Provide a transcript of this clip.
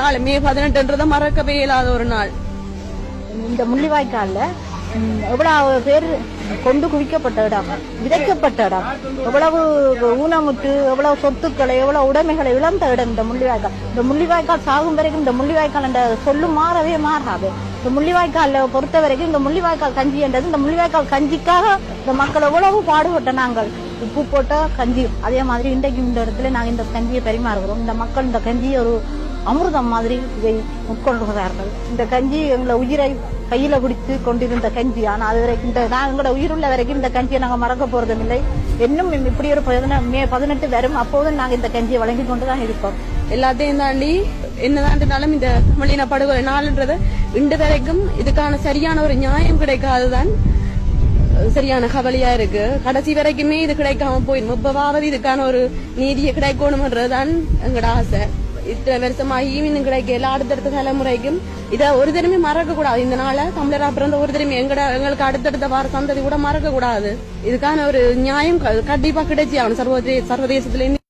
நாள் மே பதினெட்டுன்றத மறக்கவே இயலாத ஒரு நாள். இந்த முள்ளிவாய்க்கால்ல எவ்வளவு பேர் கொண்டு குவிக்கப்பட்ட இடம் விதைக்கப்பட்ட இடம் எவ்வளவு ஊனமுற்று எவ்வளவு சொத்துக்களை எவ்வளவு உடைமைகளை இழந்த இடம் இந்த முள்ளிவாய்க்கால். இந்த முள்ளிவாய்க்கால் சாகும் வரைக்கும் இந்த முள்ளிவாய்க்கால் என்ற சொல்லு மாறவே மாறாது. இந்த முள்ளிவாய்க்கால பொறுத்த வரைக்கும் இந்த முள்ளிவாய்க்கால் கஞ்சி என்றது இந்த முள்ளிவாய்க்கால் கஞ்சிக்காக இந்த மக்கள் எவ்வளவு பாடுபட்ட நாங்கள். உப்பு போட்ட கஞ்சி. அதே மாதிரி இன்றைக்கு இந்த இடத்துல நாங்கள் இந்த கஞ்சியை பரிமாறுகிறோம். இந்த மக்கள் இந்த கஞ்சியை ஒரு அமிர்தம் மாதிரி இதை உட்கொள்கிறார்கள். இந்த கஞ்சி எங்களை உயிரை கையில பிடித்து கொண்டிருந்த கஞ்சி. ஆனால் அது வரைக்கும் இந்த நான் எங்களோட உயிருள்ள வரைக்கும் இந்த கஞ்சியை நாங்கள் மறக்க போறதும் இல்லை இன்னும் இப்படி ஒரு பதினெட்டு மே பதினெட்டு வரும். அப்போதும் நாங்கள் இந்த கஞ்சியை வழங்கி கொண்டு தான் இருப்போம் எல்லாத்தையும் தாண்டி என்னதான்னாலும் இந்த தமிழின படுகொலை நாள்ன்றது இன்று வரைக்கும் இதுக்கான சரியான ஒரு நியாயம் கிடைக்காதுதான் சரியான கவலையா இருக்கு. கடைசி வரைக்குமே இது கிடைக்காம போய் முப்பவாவது இதுக்கான ஒரு நீதியை கிடைக்கணும்ன்றதுதான் எங்களோட ஆசை. இத்தனை வருஷமாகி இன்னும் கிடைக்கல அடுத்தடுத்த தலைமுறைக்கும் இதை ஒரு தடவை மறக்க கூடாது இந்த நாள தமிழரா பிறந்த ஒரு தடவை எங்கட எங்களுக்கு அடுத்தடுத்த வார சந்ததி கூட மறக்க கூடாது இதுக்கான ஒரு நியாயம் கண்டிப்பா கிடைச்சி ஆகணும் சர்வதேச சர்வதேசத்துல